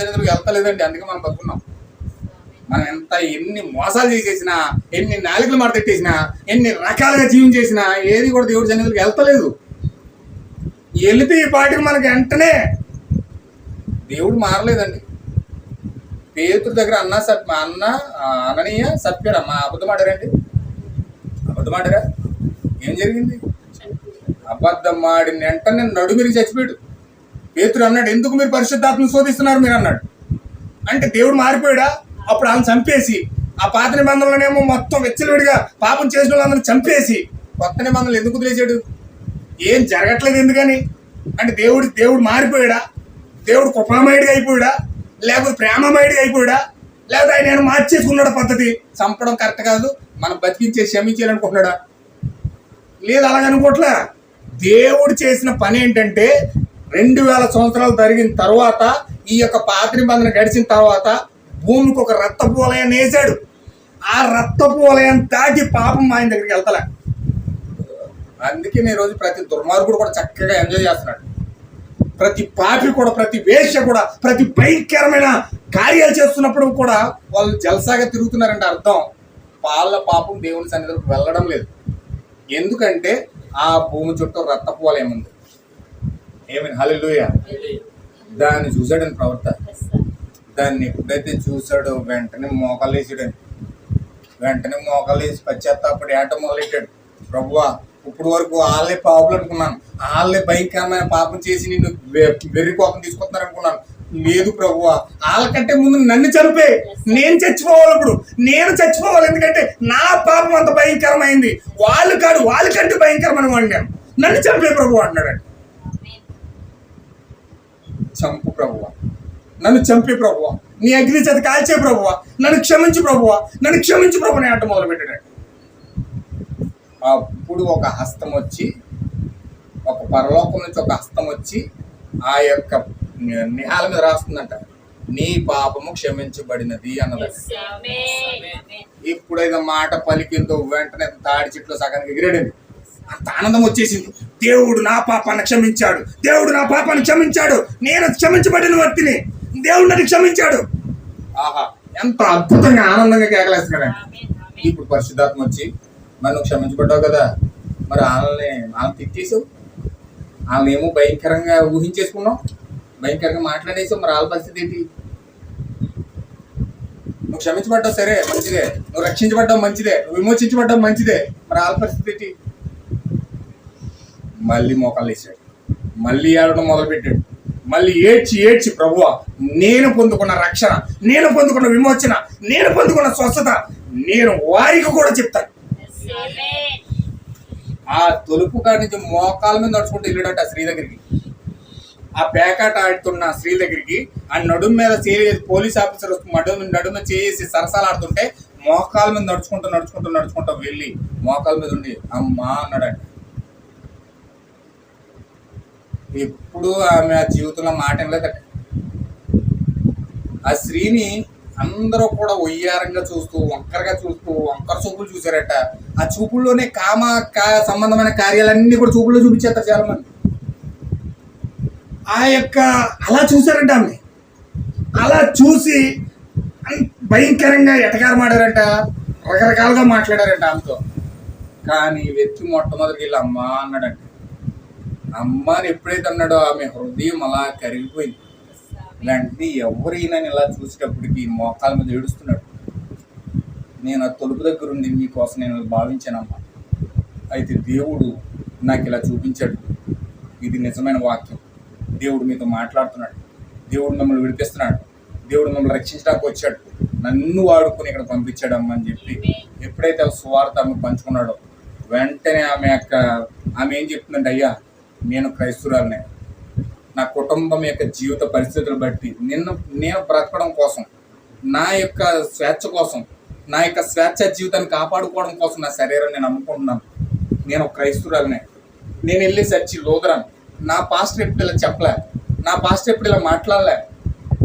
సన్నిధిలోకి వెళ్తలేదండి అందుకే మనం బతుకున్నాం. మనం ఎంత ఎన్ని మోసాలు చేసేసినా ఎన్ని నాలుగులు మడతెట్టేసినా ఎన్ని రకాలుగా జీవం చేసినా ఏది కూడా దేవుడి సన్నిధిలోకి వెళ్తలేదు. వెళితే ఈ పాటికి మనకి వెంటనే దేవుడు మారలేదండి. పేతుడి దగ్గర అన్న సత్ అన్న అననీయ సత్యుడు అమ్మ అబద్ధమాడారండి అబద్ధమాడరా ఏం జరిగింది? అబద్ధం ఆడిన వెంటనే నడుమిరిగి చచ్చిపోయాడు. పేతురు అన్నాడు ఎందుకు మీరు పరిశుద్ధాత్మను శోధిస్తున్నారు మీరు? అన్నాడు. అంటే దేవుడు మారిపోయాడా? అప్పుడు ఆయన చంపేసి ఆ పాత నిబంధనలోనేమో మొత్తం వెచ్చలవిడిగా పాపం చేసిన వాళ్ళందరూ చంపేసి కొత్త నిబంధనలు ఎందుకు వదిలేసాడు ఏం జరగట్లేదు ఎందుకని? అంటే దేవుడు దేవుడు మారిపోయాడా? దేవుడు కుపమయుడిగా అయిపోయాడా? లేకపోతే ప్రేమమయుడిగా అయిపోయాడా? లేకపోతే ఆయన ఏమైనా మార్చేసుకున్నాడు పద్ధతి? చంపడం కరెక్ట్ కాదు. మనం బతికించే క్షమించాలనుకుంటున్నాడా? లేదు అలాగనుకోట్లా దేవుడు చేసిన పని ఏంటంటే రెండు వేల సంవత్సరాలు జరిగిన తర్వాత ఈ యొక్క పాత్రి బంధన గడిచిన తర్వాత భూమికి ఒక రక్తపు వలయాన్ని వేసాడు ఆ రక్తపు వలయాన్ని దాటి పాపం ఆయన దగ్గరికి వెళ్తలే. అందుకే నేను రోజు ప్రతి దుర్మార్గుడు కూడా చక్కగా ఎంజాయ్ చేస్తున్నాడు. ప్రతి పాపి కూడా ప్రతి వేష్య కూడా ప్రతి భయంకరమైన కార్యాలు చేస్తున్నప్పుడు కూడా వాళ్ళు జలసాగా తిరుగుతున్నారంటే అర్థం. వాళ్ళ పాపం దేవుని సన్నిధిలోకి వెళ్ళడం లేదు. ఎందుకంటే ఆ భూమి చుట్టూ రక్తపు వలయం ఉంది. ఏమైనా హల్లెలూయా దాన్ని చూశాడని ప్రవర్త దాన్ని ఎప్పుడైతే చూశాడో వెంటనే మోకాలు వేసాడని వెంటనే మోకాలు వేసి పశ్చాత్తాపడి ఆట మొదలెట్టాడు. ప్రభువా ఇప్పుడు వరకు వాళ్ళే పాపులు అనుకున్నాను. వాళ్ళే భయంకరమైన పాపం చేసి నిన్ను వెర్రి కోపం తీసుకొస్తున్నారు అనుకున్నాను లేదు ప్రభువా వాళ్ళకంటే ముందు నన్ను చనిపే నేను చచ్చిపోవాలి ఇప్పుడు. నేను చచ్చిపోవాలి. ఎందుకంటే నా పాపం అంత భయంకరమైంది. వాళ్ళు కాదు వాళ్ళకంటే భయంకరమైన వాడిని నేను. నన్ను చంపే ప్రభు అన్నాడు చంపు ప్రభువ. నన్ను చంపే ప్రభువ. నీ అగ్ని చేత కాల్చే ప్రభువ. నన్ను క్షమించు ప్రభువ. నన్ను క్షమించు ప్రభు అని అంట మొదలు పెట్టాడు అప్పుడు ఒక హస్తం వచ్చి ఒక పరలోకం నుంచి ఒక హస్తం వచ్చి ఆ యొక్క నిహాల మీద రాస్తుందంట. నీ పాపము క్షమించబడినది అన్నది. ఇప్పుడైతే మాట పలికిందో వెంటనే తాడి చెట్లు సగానికి ఎగిరాడండి. అంత ఆనందం వచ్చేసింది. దేవుడు నా పాపాన్ని క్షమించాడు. దేవుడు నా పాపాన్ని క్షమించాడు. నేను క్షమించబడిన వ్యక్తిని దేవుడు నన్ను క్షమించాడు. ఆహా ఎంత అద్భుతంగా ఆనందంగా కేకలేస్తున్నాడు ఇప్పుడు పరిశుద్ధాత్మ వచ్చి మరి నువ్వు క్షమించబడ్డావు కదా? మరి వాళ్ళని వాళ్ళని తిట్టేసావు వాళ్ళని ఏమో భయంకరంగా ఊహించేసుకున్నావు? భయంకరంగా మాట్లాడేసావు మరి వాళ్ళ పరిస్థితి ఏంటి? నువ్వు క్షమించబడ్డావు సరే మంచిదే. నువ్వు రక్షించబడ్డావు మంచిదే. నువ్వు విమోచించబడ్డావు మంచిదే. మరి వాళ్ళ పరిస్థితి ఏంటి? మళ్ళీ మోకాలు వేసాడు. మళ్ళీ ఏడడం మొదలుపెట్టాడు. మళ్ళీ ఏడ్చి ఏడ్చి ప్రభువ నేను పొందుకున్న రక్షణ నేను పొందుకున్న విమోచన నేను పొందుకున్న స్వస్థత నేను వారికి కూడా చెప్తాను. ఆ తొలుపు కాడి నుంచి మోకాల మీద నడుచుకుంటూ వెళ్ళాడట స్త్రీ దగ్గరికి. ఆ పేకాట ఆడుతున్న స్త్రీ దగ్గరికి ఆ నడుము మీద చేయలేదు పోలీస్ ఆఫీసర్ నడుము నడుము చేసి సరసాలు ఆడుతుంటే మోకాల మీద నడుచుకుంటూ నడుచుకుంటూ నడుచుకుంటూ వెళ్ళి మోకాల మీద ఉండి అమ్మా అన్నాడు ఎప్పుడు ఆమె ఆ జీవితంలో మాట వినలేదట. ఆ స్త్రీని అందరూ కూడా ఒయ్యారంగా చూస్తూ వంకరగా చూస్తూ వంకర చూపులు చూశారట. ఆ చూపుల్లోనే కామ కా సంబంధమైన కార్యాలన్నీ కూడా చూపుల్లో చూపించేస్తారు చాలా మంది ఆ యొక్క అలా చూశారంట ఆమె. అలా చూసి భయంకరంగా ఎటకారమాడారంట రకరకాలుగా మాట్లాడారంట ఆమెతో. కానీ వ్యక్తి మొట్టమొదటి వెళ్ళి అమ్మా అన్నాడంట. అమ్మ అని ఎప్పుడైతే అన్నాడో ఆమె హృదయం అలా కరిగిపోయింది. ఇలాంటిది ఎవరైనా ఇలా చూసేటప్పటికి మోకాల మీద ఏడుస్తున్నాడు. నేను ఆ తలుపు దగ్గర ఉండి మీకోసం నేను భావించానమ్మా. అయితే దేవుడు నాకు ఇలా చూపించాడు. ఇది నిజమైన వాక్యం. దేవుడు మీతో మాట్లాడుతున్నాడు. దేవుడు మిమ్మల్ని విడిపిస్తున్నాడు. దేవుడు మిమ్మల్ని రక్షించడానికి వచ్చాడు. నన్ను వాడుకొని ఇక్కడ పంపించాడు అమ్మ అని చెప్పి ఎప్పుడైతే సువార్త ఆమె పంచుకున్నాడో వెంటనే ఆమె యొక్క ఆమె ఏం చెప్తుందంటే అయ్యా నేను క్రైస్తురాలనే నా కుటుంబం యొక్క జీవిత పరిస్థితులు బట్టి నిన్ను నేను బ్రతకడం కోసం నా యొక్క స్వేచ్ఛ కోసం నా యొక్క స్వేచ్ఛ జీవితాన్ని కాపాడుకోవడం కోసం నా శరీరాన్ని నేను అమ్ముకుంటున్నాను. నేను క్రైస్తురాలనే నేను వెళ్ళి సచ్చి లోదరాను. నా పాస్టర్ ఎప్పుడు ఇలా చెప్పలే? నా పాస్టర్ ఎప్పుడు ఇలా మాట్లాడలే?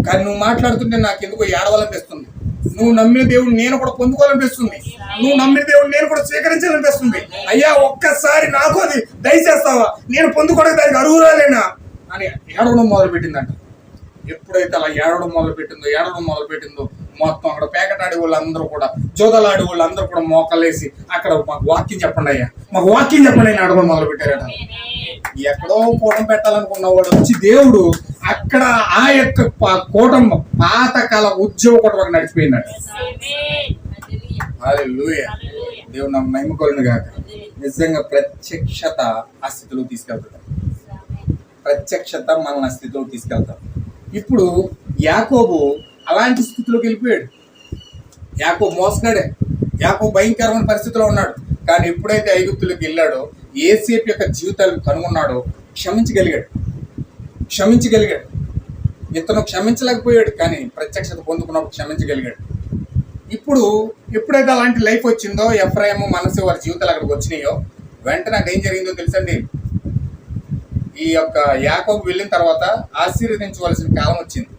కానీ నువ్వు మాట్లాడుతుంటే నాకు ఎందుకో ఏడవాలనిపిస్తుంది. నువ్వు నమ్మిన దేవుడు నేను కూడా పొందుకోవాలనిపిస్తుంది. నువ్వు నమ్మిన దేవుడు నేను కూడా స్వీకరించాలనిపిస్తుంది. అయ్యా ఒక్కసారి నాకు అది దయచేస్తావా? నేను పొందుకోవడానికి దానికి అరువురాలేనా అని ఏడవడం మొదలు పెట్టిందంట ఎప్పుడైతే అలా ఏడవడం మొదలు పెట్టిందో ఏడవడం మొదలు పెట్టిందో మొత్తం అక్కడ పేకటాడి వాళ్ళందరూ కూడా జోదలాడి వాళ్ళందరూ కూడా మోకలేసి అక్కడ మాకు వాక్యం చెప్పండి అయ్యా. మాకు వాక్యం చెప్పండి అని అడగడం మొదలు పెట్టారట ఎక్కడో కూటం పెట్టాలనుకున్న వాడు వచ్చి దేవుడు అక్కడ ఆ యొక్క కూటం పాతకాల ఉద్యోగం కూటం నడిచిపోయిందట. హల్లెలూయా. దేవుడు నా నమ్మకలను కాక నిజంగా ప్రత్యక్షత ఆ స్థితిలో తీసుకెళ్తాడు. ప్రత్యక్షత మనల్ని ఆ స్థితిలో తీసుకెళ్తాం ఇప్పుడు యాకోబు అలాంటి స్థితిలోకి వెళ్ళిపోయాడు. యాకో మోసగాడే. యాకో భయంకరమైన పరిస్థితిలో ఉన్నాడు. కానీ ఎప్పుడైతే ఐగుప్తులకు వెళ్ళాడో ఏసేపు యొక్క జీవితాలను కనుగొన్నాడో క్షమించగలిగాడు. క్షమించగలిగాడు. ఇతను క్షమించలేకపోయాడు కానీ ప్రత్యక్షత పొందుకున్నప్పుడు క్షమించగలిగాడు. ఇప్పుడు ఎప్పుడైతే అలాంటి లైఫ్ వచ్చిందో ఎఫ్రాయిం మనసు వారి జీవితాలు అక్కడికి వచ్చినాయో వెంటనే అక్కడ ఏం జరిగిందో తెలుసండి? ఈ యొక్క యాకోబు వెళ్ళిన తర్వాత ఆశీర్వదించవలసిన కాలం వచ్చింది.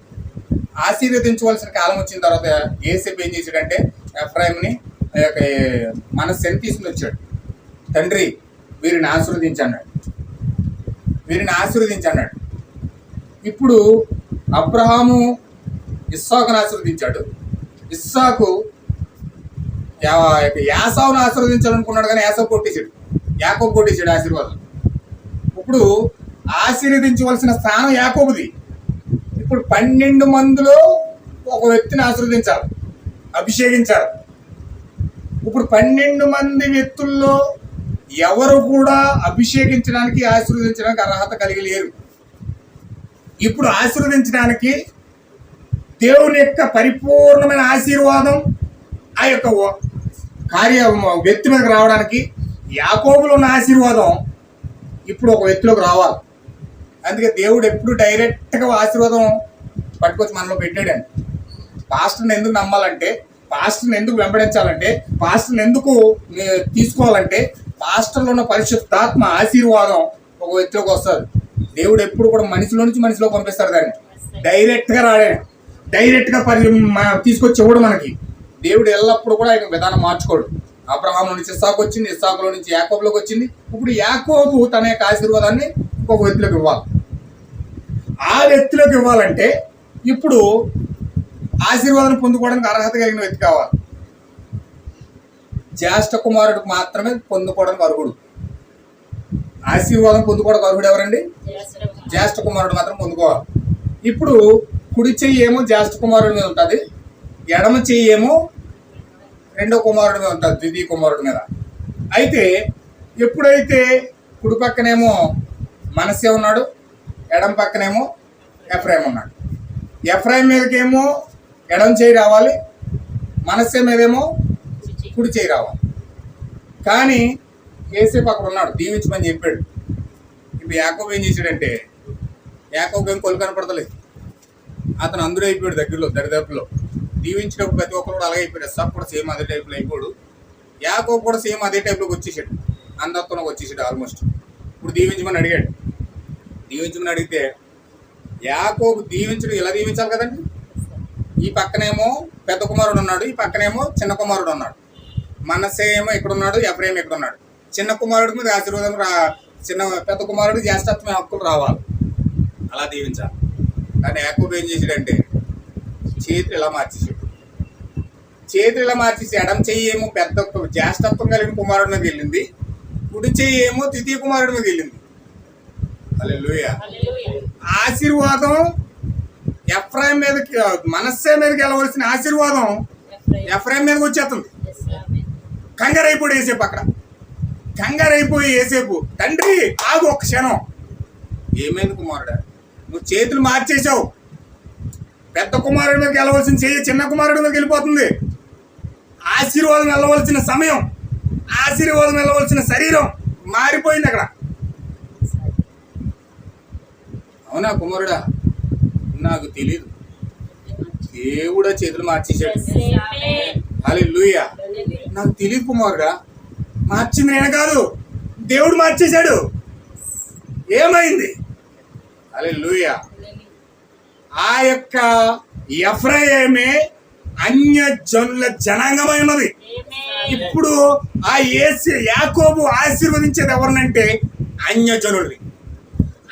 ఆశీర్వదించవలసిన కాలం వచ్చిన తర్వాత ఏసేపు ఏం చేశాడంటే ఎఫ్రాయింని ఆ యొక్క మనస్సుని తీసుకుని వచ్చాడు? తండ్రి వీరిని ఆశీర్వదించన్నాడు. వీరిని ఆశీర్వదించన్నాడు. ఇప్పుడు అబ్రహాము ఇస్సాకును ఆశీర్వదించాడు. ఇస్సాకు యా- యాసావును ఆశీర్వదించాలనుకున్నాడు కానీ యాసవ్ కొట్టేశాడు. యాకోబు కొట్టేశాడు ఆశీర్వాదం. ఇప్పుడు ఆశీర్వదించవలసిన స్థానం యాకోబుది. ఇప్పుడు పన్నెండు మందిలో ఒక వ్యక్తిని ఆశీర్వదించాలి. అభిషేకించారు ఇప్పుడు పన్నెండు మంది వ్యక్తుల్లో ఎవరు కూడా అభిషేకించడానికి ఆశీర్వదించడానికి అర్హత కలిగి లేరు. ఇప్పుడు ఆశీర్వదించడానికి దేవుని యొక్క పరిపూర్ణమైన ఆశీర్వాదం ఆ యొక్క కార్య వ్యక్తి మీదకి రావడానికి యాకోబులు ఉన్న ఆశీర్వాదం ఇప్పుడు ఒక వ్యక్తిలోకి రావాలి. అందుకే దేవుడు ఎప్పుడు డైరెక్ట్గా ఆశీర్వాదం పట్టుకొచ్చి మనలో పెట్టాడని పాస్టర్ని ఎందుకు నమ్మాలంటే పాస్టర్ని ఎందుకు వెంబడించాలంటే పాస్టర్ని ఎందుకు తీసుకోవాలంటే పాస్టర్లో ఉన్న పరిశుద్ధాత్మ ఆశీర్వాదం ఒక వ్యక్తిలోకి వస్తుంది. దేవుడు ఎప్పుడు కూడా మనిషిలో నుంచి మనిషిలో పంపిస్తారు దాన్ని. డైరెక్ట్గా రాడే. డైరెక్ట్గా పరి తీసుకొచ్చి ఇవ్వడు మనకి. దేవుడు ఎల్లప్పుడు కూడా ఆయన విధానం మార్చుకోడు. అబ్రహాం నుంచి ఇస్సాకు వచ్చింది ఇస్సాకులో నుంచి యాకోబులోకి వచ్చింది. ఇప్పుడు యాకోబు తన యొక్క ఆశీర్వాదాన్ని ఇంకొక వ్యక్తిలోకి ఇవ్వాలి. ఆ వ్యక్తిలోకి ఇవ్వాలంటే ఇప్పుడు ఆశీర్వాదం పొందుకోవడానికి అర్హత కలిగిన వ్యక్తి కావాలి. జ్యేష్ఠ కుమారుడికి మాత్రమే పొందుకోవడానికి అర్హుడు. ఆశీర్వాదం పొందుకోవడానికి అర్హుడు ఎవరండి? జ్యేష్ఠ కుమారుడు మాత్రం పొందుకోవాలి. ఇప్పుడు కుడి చెయ్యి ఏమో జ్యేష్ఠ కుమారుడి మీద ఉంటుంది ఎడమ చెయ్యి ఏమో రెండో కుమారుడి మీద ఉంటుంది ద్వితీయ కుమారుడి మీద. అయితే ఎప్పుడైతే కుడి పక్కనేమో మనసే ఉన్నాడు ఎడం పక్కనేమో ఎఫ్రాయిం ఉన్నాడు. ఎఫ్రాయిం మీదకేమో ఎడం చేయి రావాలి మనస్సే మీదేమో కుడి చేయి రావాలి. కానీ కేసీఎఫ్ అక్కడ ఉన్నాడు దీవించమని చెప్పాడు. ఇప్పుడు యాకోబ్ ఏం చేశాడంటే యాకోబ్ ఏం కొలు కనపడతలేదు. అతను అందరూ అయిపోయాడు దగ్గరలో దరిదాపులో దీవించినప్పుడు ప్రతి ఒక్కరు కూడా అలాగే అయిపోయాడు సబ్ కూడా సేమ్ అదే టైప్లో అయిపోయాడు. యాకోబ్ కూడా సేమ్ అదే టైప్లోకి వచ్చేసాడు. అందరితో వచ్చేసాడు ఆల్మోస్ట్ ఇప్పుడు దీవించమని అడిగాడు. దీవించమని అడిగితే యాకోబు దీవించడం ఇలా దీవించాలి కదండి? ఈ పక్కనేమో పెద్ద కుమారుడు ఉన్నాడు ఈ పక్కనేమో చిన్న కుమారుడు ఉన్నాడు. మనసేమో ఇక్కడ ఉన్నాడు ఎఫ్రేమ్ ఇక్కడ ఉన్నాడు చిన్న కుమారుడి మీద ఆశీర్వాదం రా చిన్న పెద్ద కుమారుడు జ్యేష్ఠత్వ హక్కులు రావాలి. అలా దీవించాలి. కానీ యాకోబు ఏం చేసాడంటే చేతులు ఇలా మార్చేసాడు చేతులు ఇలా మార్చేసి ఎడం చెయ్యి ఏమో పెద్ద జ్యేష్ఠత్వం కలిగిన కుమారుడి మీద వెళ్ళింది కుడి చెయ్యి ఏమో ద్వితీయ కుమారుడి మీద వెళ్ళింది. హల్లెలూయా. ఆశీర్వాదం ఎఫ్రాయిం మీదకి మనస్సే మీదకి వెళ్ళవలసిన ఆశీర్వాదం ఎఫ్రాయిం. మీదకి వచ్చేస్తుంది. కంగారు అయిపోయి వేసేపు అక్కడ. కంగారు అయిపోయి వేసేపు తండ్రి ఆగు ఒక క్షణం. ఏమైంది కుమారుడా? నువ్వు చేతులు మార్చేసావు పెద్ద కుమారుడి మీదకి వెళ్ళవలసిన చెయ్యి చిన్న కుమారుడి మీదకి వెళ్ళిపోతుంది. ఆశీర్వాదం వెళ్ళవలసిన సమయం ఆశీర్వాదం వెళ్ళవలసిన శరీరం మారిపోయింది అక్కడ. అవునా కుమారుడా? నాకు తెలియదు దేవుడా చేతులు మార్చేశాడు. హల్లెలూయా. నాకు తెలియదు కుమారుడా. మార్చింది నేను కాదు. దేవుడు మార్చేశాడు. ఏమైంది? హల్లెలూయా. ఆ యొక్క ఎఫ్రాయిమే అన్య జనుల జనాంగమై ఉన్నది. ఇప్పుడు ఆ ఏసి యాకోబు ఆశీర్వదించేది ఎవరినంటే అన్యజనుల్ని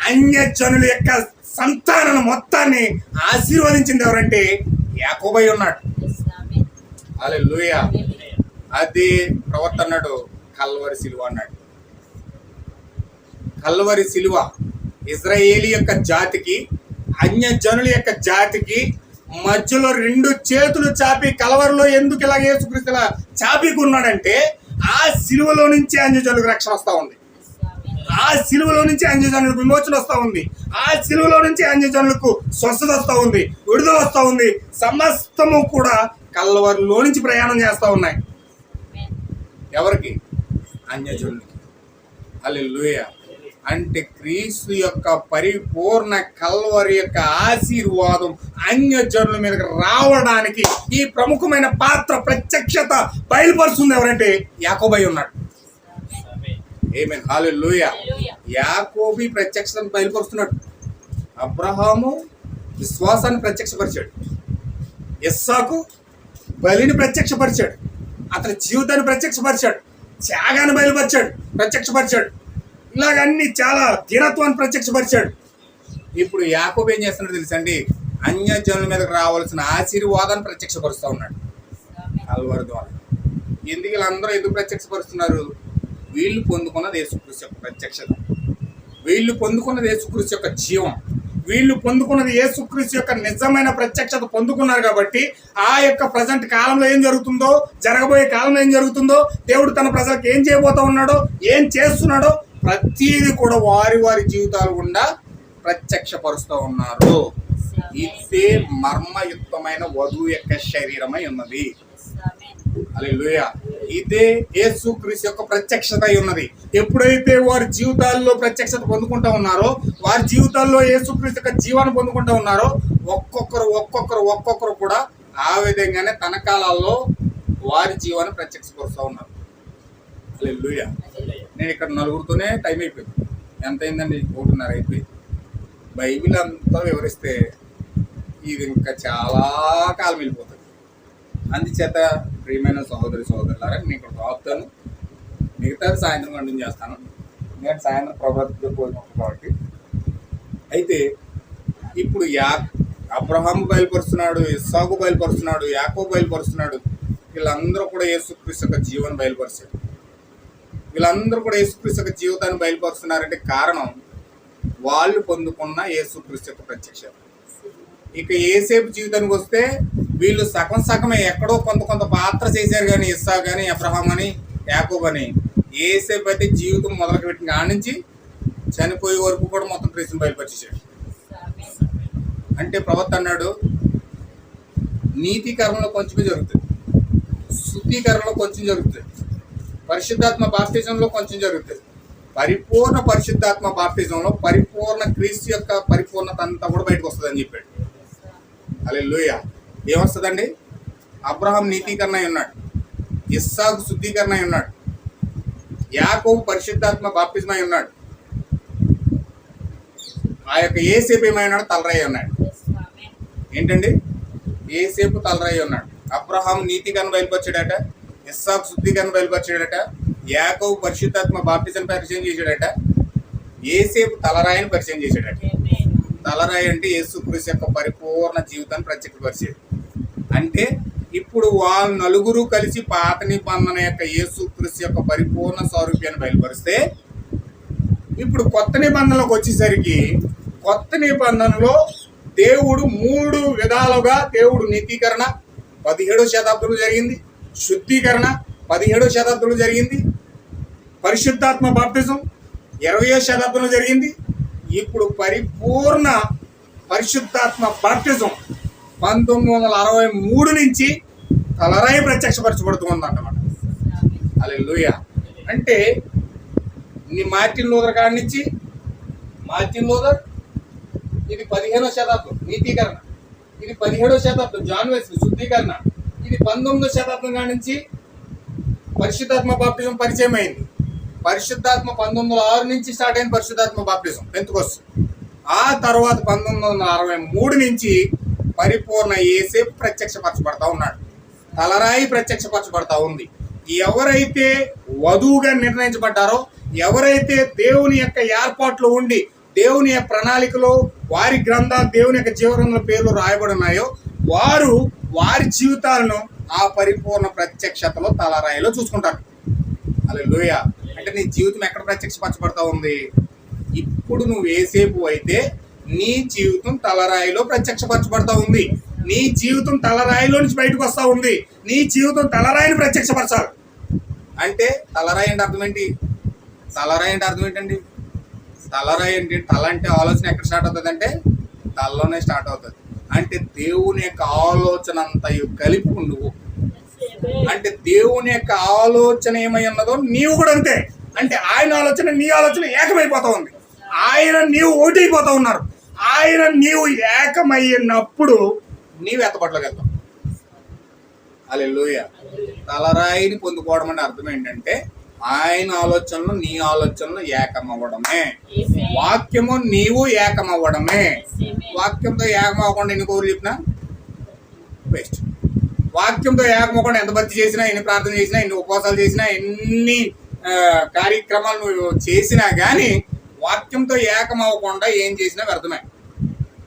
అన్యజనుల యొక్క సంతానం మొత్తాన్ని ఆశీర్వదించింది ఎవరంటే యాకోబై ఉన్నాడు. అలే అది ప్రవర్త అన్నాడు కల్వరి సిలువ అన్నాడు. కల్వరి సిలువ ఇజ్రాయేలీ యొక్క జాతికి అన్యజనుల యొక్క జాతికి మధ్యలో రెండు చేతులు చాపి కలవరిలో ఎందుకు ఇలా యేసుక్రీస్తు చాపికున్నాడంటే ఆ సిలువలో నుంచి అన్యజనులకు రక్షణ వస్తూ ఉంది. ఆ సిలువలో నుంచి అంజజనులకు విమోచన వస్తూ ఉంది. ఆ సిలువలో నుంచి అంజజనులకు స్వస్థత వస్తూ ఉంది విడుదల వస్తూ ఉంది. సమస్తము కూడా కలవరిలో నుంచి ప్రయాణం చేస్తూ ఉన్నాయి. ఎవరికి? అన్యజనులకి. అల్లెలూయ అంటే క్రీస్తు యొక్క పరిపూర్ణ కల్వరి యొక్క ఆశీర్వాదం అన్యజనుల మీదకి రావడానికి ఈ ప్రముఖమైన పాత్ర ప్రత్యక్షత బయలుపరుస్తుంది ఎవరంటే యాకోబై ఉన్నాడు. ఏమేన్ హాలెలూయ యాకోబి ప్రత్యక్షతను బయలుపరుస్తున్నాడు. అబ్రహాము విశ్వాసాన్ని ప్రత్యక్షపరిచాడు. ఇస్సాకు బలిని ప్రత్యక్షపరిచాడు. అతని జీవితాన్ని ప్రత్యక్షపరిచాడు. త్యాగాన్ని బయలుపరిచాడు ప్రత్యక్షపరిచాడు. ఇలాగన్నీ చాలా ధీరత్వాన్ని ప్రత్యక్షపరిచాడు. ఇప్పుడు యాకోబు ఏం చేస్తున్నాడు తెలుసండి? అన్యజనుల మీదకి రావాల్సిన ఆశీర్వాదాన్ని ప్రత్యక్షపరుస్తూ ఉన్నాడు. అల్వర్ ద్వారా. ఎందుకు వీళ్ళందరూ ఎందుకు ప్రత్యక్షపరుస్తున్నారు? వీళ్ళు పొందుకున్నది యేసుక్రీస్తు యొక్క ప్రత్యక్షత. వీళ్ళు పొందుకున్నది యేసుక్రీస్తు యొక్క జీవం. వీళ్ళు పొందుకున్నది యేసుక్రీస్తు యొక్క నిజమైన ప్రత్యక్షత పొందుకున్నారు కాబట్టి ఆ యొక్క ప్రజెంట్ కాలంలో ఏం జరుగుతుందో జరగబోయే కాలంలో ఏం జరుగుతుందో దేవుడు తన ప్రజలకు ఏం చేయబోతా ఉన్నాడో ఏం చేస్తున్నాడో ప్రతిదీ కూడా వారి వారి జీవితాలు గుండా ప్రత్యక్షపరుస్తూ ఉన్నారు. ఇదే మర్మయుక్తమైన వధువు యొక్క శరీరమై ఉన్నది. అలెలుయ. ఇదే యేసు క్రీస్తు యొక్క ప్రత్యక్షత అయి ఉన్నది. ఎప్పుడైతే వారి జీవితాల్లో ప్రత్యక్షత పొందుకుంటా ఉన్నారో వారి జీవితాల్లో యేసుక్రీస్తు యొక్క జీవాన్ని పొందుకుంటా ఉన్నారో ఒక్కొక్కరు ఒక్కొక్కరు ఒక్కొక్కరు కూడా ఆ విధంగానే తన కాలాల్లో వారి జీవాన్ని ప్రత్యక్షపరుస్తూ ఉన్నారు. అలెలుయ. నేను ఇక్కడ నలుగురితోనే టైం అయిపోయింది. ఎంత అయిందండి ఒకటిన్నర అయిపోయింది బైబిల్ అంతా వివరిస్తే ఇది ఇంకా చాలా కాలం వెళ్ళిపోతుంది. అందుచేత ప్రియమైన సహోదరి సహోదరులారా నేను ఇక్కడ ఆపుతాను మిగతాది సాయంత్రం కంటిన్యూ చేస్తాను. నేను సాయంత్రం ప్రభావిత భోజనం కాబట్టి. అయితే ఇప్పుడు యా అబ్రహాం బయలుపరుస్తున్నాడు ఇస్సాకు బయలుపరుస్తున్నాడు యాకో బయలుపరుస్తున్నాడు వీళ్ళందరూ కూడా యేసుక్రీస్తు యొక్క జీవనం బయలుపరిచారు. వీళ్ళందరూ కూడా యేసుక్రీస్తు యొక్క జీవితాన్ని బయలుపరుస్తున్నారంటే కారణం వాళ్ళు పొందుకున్న యేసుక్రీస్తు యొక్క ప్రత్యక్షత. ఇక ఏసేపు జీవితానికి వస్తే వీళ్ళు సగం సగమే ఎక్కడో కొంత కొంత పాత్ర చేశారు కానీ ఇస్సా కానీ అబ్రహాం అని యాకోబ్ అని ఏసేపు అయితే జీవితం మొదలుకు పెట్టిన కాడి నుంచి చనిపోయే వరకు కూడా మొత్తం క్రీస్తుని బయలుపరిచేశాడు. అంటే ప్రవక్త అన్నాడు నీతికరణలో కొంచెమే జరుగుతుంది శుద్ధీకరణలో కొంచెం జరుగుతుంది పరిశుద్ధాత్మ బాప్తిజంలో కొంచెం జరుగుతుంది పరిపూర్ణ పరిశుద్ధాత్మ బాప్తిజంలో పరిపూర్ణ క్రీస్తు యొక్క పరిపూర్ణత అంతా కూడా బయటకు వస్తుందని చెప్పాడు. అలే లూయ ఏమొస్తుందండి? అబ్రహాం నీతీకరణ ఉన్నాడు. ఇస్సాకు శుద్ధీకరణ ఉన్నాడు. యాకోబు పరిశుద్ధాత్మ బాప్తిజం అయి ఉన్నాడు. ఆ యొక్క ఏసేపు ఏమై ఉన్నాడు? తలరాయి ఉన్నాడు. ఏంటండి? ఏసేపు తలరాయి ఉన్నాడు. అబ్రహాం నీతికరణ బయలుపరిచాడట. ఇస్సాకు శుద్ధీకరణ బయలుపరిచాడట. యాకోబు పరిశుద్ధాత్మ బాప్తిజం పరిచయం చేశాడట. ఏసేపు తలరాయిని పరిచయం చేశాడట. తలరాయి అంటే యేసుక్రీస్తు యొక్క పరిపూర్ణ జీవితాన్ని ప్రత్యక్షపరిచేది. అంటే ఇప్పుడు వాళ్ళు నలుగురు కలిసి పాత నిబంధన యొక్క యేసుక్రీస్తు యొక్క పరిపూర్ణ స్వరూప్యాన్ని బయలుపరిస్తే ఇప్పుడు కొత్త నిబంధనలకు వచ్చేసరికి కొత్త నిబంధనలో దేవుడు మూడు విధాలుగా దేవుడు నీతీకరణ పదిహేడో శతాబ్దంలో జరిగింది శుద్ధీకరణ పదిహేడో శతాబ్దంలో జరిగింది పరిశుద్ధాత్మ బాప్తిజం ఇరవయో శతాబ్దంలో జరిగింది. ఇప్పుడు పరిపూర్ణ పరిశుద్ధాత్మ బాప్టిజం పంతొమ్మిది వందల అరవై మూడు నుంచి తలరాయి ప్రత్యక్షపరచబడుతుంది అన్నమాట అలా లూయ అంటే ఇది మార్టిన్ లూథర్ కాడి నుంచి మార్టిన్ లూథర్ ఇది పదిహేనో శతాబ్దం నీతీకరణ. ఇది పదిహేడో శతాబ్దం జాన్ వెస్లీ శుద్ధీకరణ. ఇది పంతొమ్మిదో శతాబ్దం కాడి నుంచి పరిశుద్ధాత్మ బాప్టిజం పరిచయం అయింది పరిశుద్ధాత్మ పంతొమ్మిది వందల ఆరు నుంచి స్టార్ట్ అయింది పరిశుద్ధాత్మ బాప్టిజం పెంతుకొస్తు ఆ తర్వాత పంతొమ్మిది వందల అరవై మూడు నుంచి పరిపూర్ణ ఏసే ప్రత్యక్షపరచబడతా ఉన్నాడు. తలరాయి ప్రత్యక్షపరచబడతా ఉంది. ఎవరైతే వధువుగా నిర్ణయించబడ్డారో ఎవరైతే దేవుని యొక్క ఏర్పాట్లు ఉండి దేవుని యొక్క ప్రణాళికలో వారి గ్రంథాలు దేవుని యొక్క జీవగ్రంథాల పేర్లు రాయబడి ఉన్నాయో వారు వారి జీవితాలను ఆ పరిపూర్ణ ప్రత్యక్షతలో తలరాయిలో చూసుకుంటారు. అలా లోయ అంటే నీ జీవితం ఎక్కడ ప్రత్యక్షపరచబడతా ఉంది? ఇప్పుడు నువ్వు ఏసేపు అయితే నీ జీవితం తలరాయిలో ప్రత్యక్షపరచబడతా ఉంది. నీ జీవితం తలరాయిలో నుంచి బయటకు వస్తూ ఉంది. నీ జీవితం తలరాయిని ప్రత్యక్షపరచాలి. అంటే తలరాయి అంటే అర్థం ఏంటి? తలరాయి అంటే అర్థం ఏంటండి? తలరాయి ఏంటి తల అంటే ఆలోచన ఎక్కడ స్టార్ట్ అవుతుంది అంటే తలలోనే స్టార్ట్ అవుతుంది. అంటే దేవుని యొక్క ఆలోచన అంతయు కలిపి నువ్వు అంటే దేవుని యొక్క ఆలోచన ఏమై ఉన్నదో నీవు కూడా అంతే. అంటే ఆయన ఆలోచన నీ ఆలోచన ఏకమైపోతా ఉంది. ఆయన నీవు ఓటైపోతా ఉన్నారు. ఆయన నీవు ఏకమయ్యినప్పుడు నీవు ఎత్తపట్లోకి వెళ్తావు? లూయ తలరాయిని పొందుకోవడం అంటే అర్థం ఏంటంటే ఆయన ఆలోచనలు నీ ఆలోచనలు ఏకమవ్వడమే. వాక్యము నీవు ఏకమవ్వడమే. వాక్యంతో ఏకమవ్వకుండా ఎన్ని కోరు చెప్పినా? వేస్ట్. వాక్యంతో ఏకమవ్వకుండా ఎంత భక్తి చేసినా ఎన్ని ప్రార్థన చేసినా ఎన్ని ఉపవాసాలు చేసినా ఎన్ని కార్యక్రమాలు నువ్వు చేసినా కానీ వాక్యంతో ఏకమవ్వకుండా ఏం చేసినా వ్యర్థమే.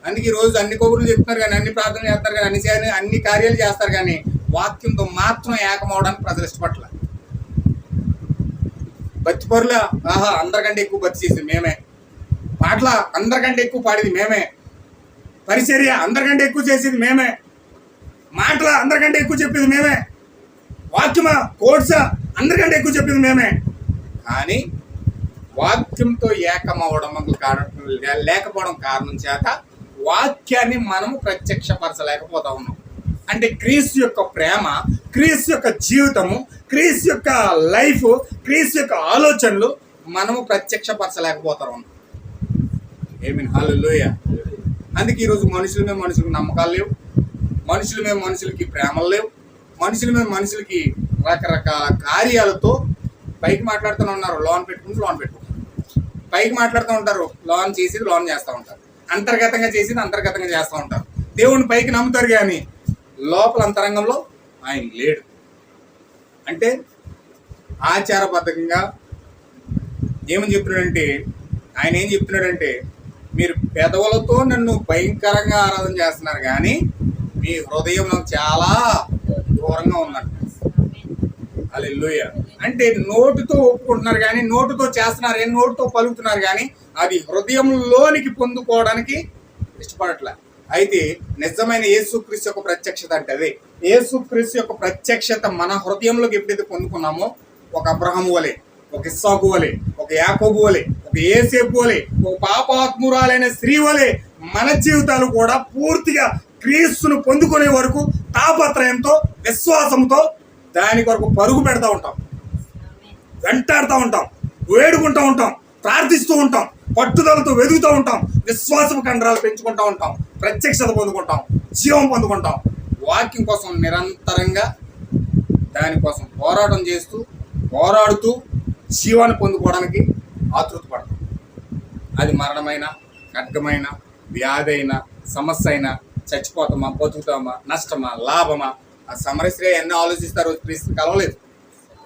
అందుకే రోజు అన్ని కొబ్బులు చెప్తున్నారు కానీ అన్ని ప్రార్థనలు చేస్తారు కానీ అన్ని చే- అన్ని కార్యాలు చేస్తారు కానీ వాక్యంతో మాత్రం ఏకమవడానికి ప్రజలు ఇష్టపట్ల బతి పరుల ఆహా అందరికంటే ఎక్కువ బతి చేసింది మేమే. పాటల అందరికంటే ఎక్కువ పాడేది మేమే. పరిచర్య అందరికంటే ఎక్కువ చేసేది మేమే. మాటల అందరికంటే ఎక్కువ చెప్పేది మేమే. వాక్యమా కోడ్సా అందరికంటే ఎక్కువ చెప్పింది మేమే. కానీ వాక్యంతో ఏకమవ్వడం కారణం లేకపోవడం కారణం చేత వాక్యాన్ని మనము ప్రత్యక్షపరచలేకపోతా ఉన్నాం. అంటే క్రీస్ యొక్క ప్రేమ క్రీస్ యొక్క జీవితము క్రీస్ యొక్క లైఫ్ క్రీస్ యొక్క ఆలోచనలు మనము ప్రత్యక్షపరచలేకపోతా ఉన్నాం. ఏమిన్ లోయ అందుకే ఈరోజు మనుషుల మీద మనుషులకు నమ్మకాలు లేవు. మనుషుల మీద మనుషులకి ప్రేమలు లేవు. మనుషుల మీద మనుషులకి రకరకాల కార్యాలతో పైకి మాట్లాడుతూనే ఉన్నారు. లోన్ పెట్టుకుంటూ లోన్ పెట్టుకుంటారు. పైకి మాట్లాడుతూ ఉంటారు. లోన్ చేసి లోన్ చేస్తూ ఉంటారు. అంతర్గతంగా చేసి అంతర్గతంగా చేస్తూ ఉంటారు. దేవుని పైకి నమ్ముతారు కానీ లోపల అంతరంగంలో ఆయన లేడు. అంటే ఆచారబద్ధంగా ఏమని చెప్తున్నాడంటే ఆయన ఏం చెప్తున్నాడంటే మీరు పెదవులతో నన్ను భయంకరంగా ఆరాధన చేస్తున్నారు కానీ మీ హృదయం నాకు చాలా దూరంగా ఉందంట. అలా అంటే నోటుతో ఒప్పుకుంటున్నారు కానీ నోటుతో చేస్తున్నారు కానీ నోటుతో పలుకుతున్నారు కానీ అది హృదయంలోనికి పొందుకోవడానికి ఇష్టపడట్లే. అయితే నిజమైన యేసుక్రీస్తు యొక్క ప్రత్యక్షత అంటే అదే. యేసుక్రీస్తు యొక్క ప్రత్యక్షత మన హృదయంలోకి ఎప్పుడైతే పొందుకున్నామో ఒక అబ్రహం వలె ఒక ఇస్సాకు వలె ఒక యాకోబు వలె ఒక ఏసేపు వలె ఒక పాపాత్మురాలైన స్త్రీ వలె మన జీవితాలు కూడా పూర్తిగా క్రీస్తును పొందుకునే వరకు తాపత్రయంతో విశ్వాసంతో దాని కొరకు పరుగు పెడతా ఉంటాం. వెంటాడుతూ ఉంటాం. వేడుకుంటూ ఉంటాం. ప్రార్థిస్తూ ఉంటాం పట్టుదలతో వెదుగుతూ ఉంటాం విశ్వాసపు కండరాలు పెంచుకుంటూ ఉంటాం ప్రత్యక్షత పొందుకుంటాం జీవం పొందుకుంటాం. వాక్యం కోసం నిరంతరంగా దానికోసం పోరాటం చేస్తూ పోరాడుతూ జీవాన్ని పొందుకోవడానికి ఆతృత పడతాం అది మరణమైన ఖడ్గమైన వ్యాధి అయినా సమస్య అయినా చచ్చిపోతామా బతుకుతామా నష్టమా లాభమా? ఆ సమరశ్రీ ఎన్ని ఆలోచిస్తారో క్రీస్తు కలవలేదు.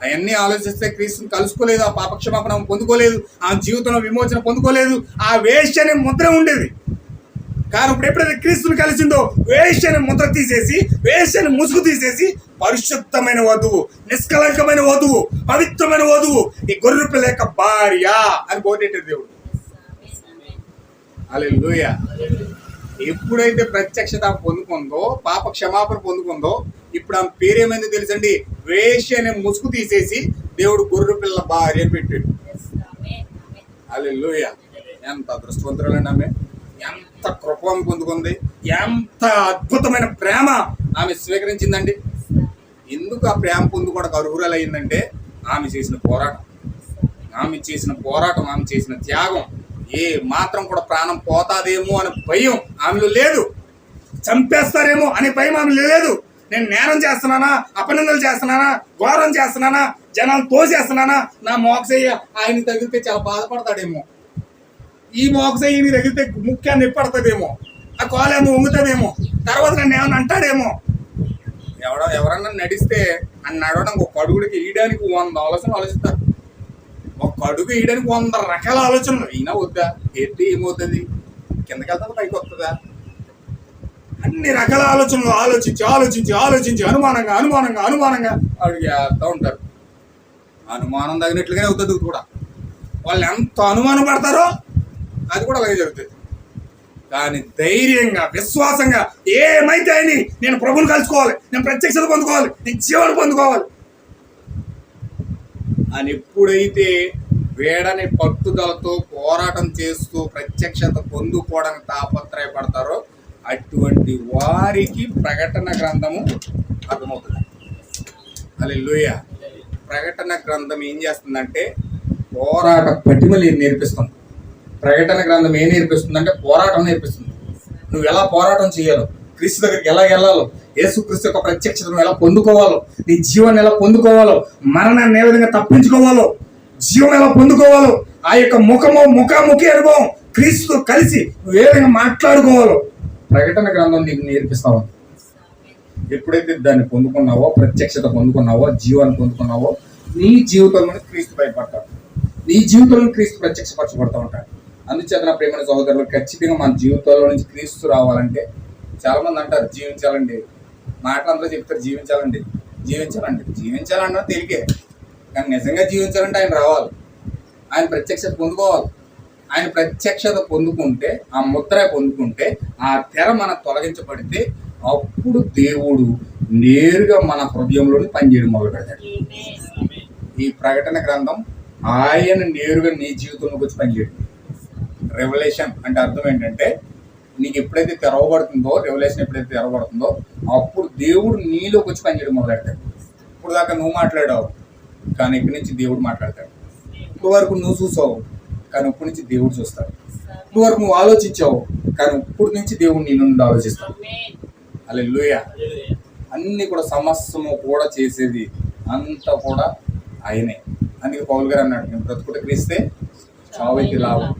అవన్నీ ఆలోచిస్తే క్రీస్తుని కలుసుకోలేదు ఆ పాపక్షమాపణ పొందుకోలేదు ఆ జీవితంలో విమోచన పొందుకోలేదు ఆ వేష్ అనే ముద్ర ఉండేది. కానీ ఇప్పుడు ఎప్పుడైతే క్రీస్తుని కలిసిందో వేష్ అనే ముద్ర తీసేసి అనే ముసుగు తీసేసి పరిశుద్ధమైన వధువు నిష్కలంకమైన వధువు పవిత్రమైన వధువు ఈ గొర్రె పిల్ల యొక్క భార్య అని పోటేటది దేవుడు. అలెలుయ ఎప్పుడైతే ప్రత్యక్షత పొందుకుందో పాప క్షమాపణ పొందుకుందో ఇప్పుడు ఆమె పేరేమైందో తెలుసండి? వేషి అనే ముసుగు తీసేసి దేవుడు గొర్రె పిల్ల భార్య పెట్టాడు. అలెలుయ ఎంత అదృష్టవంతురాలండి ఆమె. ఎంత కృప పొందుకుంది. ఎంత అద్భుతమైన ప్రేమ ఆమె స్వీకరించిందండి. ఎందుకు ఆ ప్రేమ పొందుకోవడానికి అర్హురాలు అయిందంటే ఆమె చేసిన పోరాటం. ఆమె చేసిన పోరాటం ఆమె చేసిన త్యాగం. ఏ మాత్రం కూడా ప్రాణం పోతాదేమో అనే భయం ఆమెలో లేదు. చంపేస్తారేమో అనే భయం ఆమెలో లేదు. నేను నేరం చేస్తున్నానా అపనిందలు చేస్తున్నానా ఘోరం చేస్తున్నానా జనాలు తోసేస్తున్నానా? నా మోక్సయ్య ఆయన తగిలితే చాలా బాధపడతాడేమో. ఈ మోక్షయ్య ఈయన తగిలితే ముఖ్యాన్ని నిప్పడుతుందేమో ఆ కోలేమో వంగుతుందేమో తర్వాత నన్ను ఏమన్నా అంటాడేమో? ఎవడో ఎవరన్నా నడిస్తే అని నడవడం ఒక అడుగుడికి వేయడానికి వంద ఆలోచన ఆలోచిస్తారు. ఒక అడుగు వేయడానికి వంద రకాల ఆలోచనలు. అయినా వద్దా? ఏంటి ఏమవుతుంది కిందకి పైకి వస్తుందా? అన్ని రకాల ఆలోచనలు ఆలోచించి ఆలోచించి ఆలోచించి అనుమానంగా అనుమానంగా అనుమానంగా అడిగేస్తూ ఉంటారు. అనుమానం తగినట్లుగానే అవుతుంది కూడా. వాళ్ళు ఎంత అనుమానం పడతారో అది కూడా అలాగే జరుగుతుంది. కానీ ధైర్యంగా విశ్వాసంగా ఏమైతే అని నేను ప్రభుని కలుసుకోవాలి నేను ప్రత్యక్షత పొందుకోవాలి నేను జీవన పొందుకోవాలి. అని ఎప్పుడైతే వేడని పట్టుదలతో పోరాటం చేస్తూ ప్రత్యక్షత పొందుకోవడానికి తాపత్రయపడతారో అటువంటి వారికి ప్రకటన గ్రంథము అర్థమవుతుంది. అది ప్రకటన గ్రంథం ఏం చేస్తుందంటే పోరాట పటిమలు నేర్పిస్తుంది? ప్రకటన గ్రంథం ఏం నేర్పిస్తుందంటే పోరాటం నేర్పిస్తుంది. నువ్వు ఎలా పోరాటం చేయాలో క్రీస్తు దగ్గరికి ఎలా వెళ్ళాలో ఏసుక్రీస్తు యొక్క ప్రత్యక్షతను ఎలా పొందుకోవాలో నీ జీవాన్ని ఎలా పొందుకోవాలో మరణాన్ని ఏ విధంగా తప్పించుకోవాలో జీవం ఎలా పొందుకోవాలో ఆ యొక్క ముఖము ముఖాముఖి అనుభవం క్రీస్తుతో కలిసి నువ్వు ఏ విధంగా మాట్లాడుకోవాలో ప్రకటన గ్రంథం నీకు నేర్పిస్తావు ఎప్పుడైతే దాన్ని పొందుకున్నావో ప్రత్యక్షత పొందుకున్నావో జీవాన్ని పొందుకున్నావో నీ జీవితంలో క్రీస్తు భయపడతాడు. నీ జీవితంలో క్రీస్తు ప్రత్యక్షపరచబడతా ఉంటాడు. అందుచేత నా ప్రేమ సహోదరులు ఖచ్చితంగా మన జీవితంలో నుంచి క్రీస్తు రావాలంటే చాలా మంది అంటారు జీవించాలండి. మాటలు అందరూ చెప్తారు జీవించాలండి. జీవించాలండి. జీవించాలన్నా తెలికే కానీ నిజంగా జీవించాలంటే ఆయన రావాలి. ఆయన ప్రత్యక్షత పొందుకోవాలి. ఆయన ప్రత్యక్షత పొందుకుంటే ఆ ముద్ర పొందుకుంటే ఆ తెర మన తొలగించబడితే అప్పుడు దేవుడు నేరుగా మన హృదయంలోని పనిచేయడం మొదలు పెడతాడు. ఈ ప్రకటన గ్రంథం ఆయన నేరుగా నీ జీవితంలోకి వచ్చి పనిచేయడం. రెవల్యూషన్ అంటే అర్థం ఏంటంటే నీకు ఎప్పుడైతే తెరవబడుతుందో రెవల్యూషన్ ఎప్పుడైతే తెరవబడుతుందో అప్పుడు దేవుడు నీలోకి వచ్చి పనిచేయడం మొదలెడతాడు. ఇప్పుడు దాకా నువ్వు మాట్లాడావు కానీ ఇక్కడి నుంచి దేవుడు మాట్లాడతాడు. ఇప్పుడు వరకు నువ్వు చూసావు కానీ ఇప్పటి నుంచి దేవుడు చూస్తాడు. ఇప్పుడు వరకు నువ్వు ఆలోచించావు కానీ ఇప్పుడు నుంచి దేవుడు నీ నుండి ఆలోచిస్తాడు. అలా అన్ని కూడా సమస్యము కూడా చేసేది అంతా కూడా ఆయనే. అందుకే పౌల్ గారు అన్నాడు నేను బ్రతుకుట క్రీస్తే చావైతే లాభం.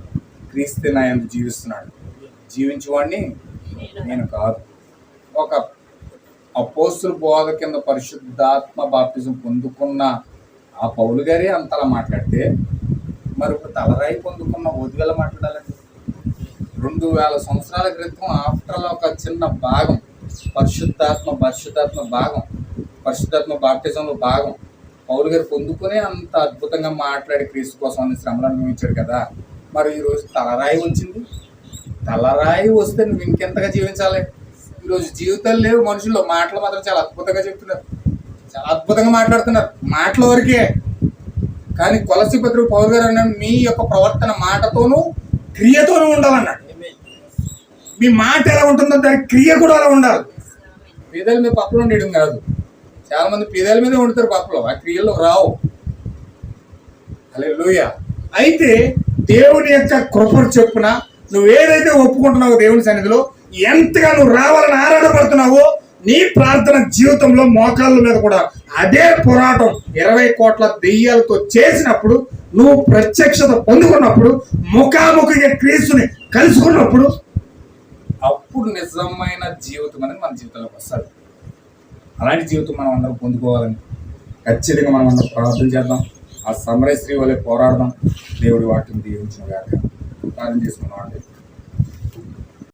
క్రీస్తే నా జీవిస్తున్నాడు. జీవించేవాడిని నేను కాదు. ఒక అపోస్తుల బోధ కింద పరిశుద్ధాత్మ బాప్తిజం పొందుకున్న ఆ పౌలు గారే అంతలా మాట్లాడితే మరి ఇప్పుడు తలరాయి పొందుకున్న వదివేళ మాట్లాడాలండి. రెండు వేల సంవత్సరాల క్రితం ఆఫ్టర్లో ఒక చిన్న భాగం పరిశుద్ధాత్మ పరిశుద్ధాత్మ భాగం పరిశుద్ధాత్మ బాప్తిజంలో భాగం పౌలు గారు పొందుకునే అంత అద్భుతంగా మాట్లాడి క్రీస్తు కోసం అన్ని శ్రమలు అనుభవించాడు కదా. మరి ఈరోజు తలరాయి వచ్చింది. తలరాయి వస్తే నువ్వు ఇంకెంతగా జీవించాలి? ఈరోజు జీవితాలు లేవు మనుషుల్లో. మాటలు మాత్రం చాలా అద్భుతంగా చెప్తున్నారు. చాలా అద్భుతంగా మాట్లాడుతున్నారు. మాటల వరకే. కానీ కొలసి పత్రిక పౌరు గారు అన్నాడు మీ యొక్క ప్రవర్తన మాటతోనూ క్రియతోనూ ఉండాలన్నాడు. మీ మాట ఎలా ఉంటుందో దాని క్రియ కూడా అలా ఉండాలి. పేదల మీద పప్పులు ఉండడం కాదు. చాలా మంది పేదల మీదే వండుతారు పప్పులు. ఆ క్రియలు రావు. అలే అయితే దేవుని యొక్క కృపను చెప్పున నువ్వు ఏదైతే ఒప్పుకుంటున్నావో దేవుని సన్నిధిలో ఎంతగా నువ్వు రావాలని ఆరాటపడుతున్నావో నీ ప్రార్థన జీవితంలో మోకాళ్ళ మీద కూడా అదే పోరాటం ఇరవై కోట్ల దెయ్యాలతో చేసినప్పుడు నువ్వు ప్రత్యక్షత పొందుకున్నప్పుడు ముఖాముఖిగా క్రీస్తుని కలుసుకున్నప్పుడు అప్పుడు నిజమైన జీవితం అనేది మన జీవితంలోకి వస్తుంది. అలాంటి జీవితం మనం అందరం పొందుకోవాలని ఖచ్చితంగా మనం అందరం ప్రార్థన చేద్దాం. ఆ సమరశ్రీ వల్లే పోరాడదాం. దేవుడి వాటిని దీవించిన గాక. ప్రార్థన చేసుకున్నాం అండి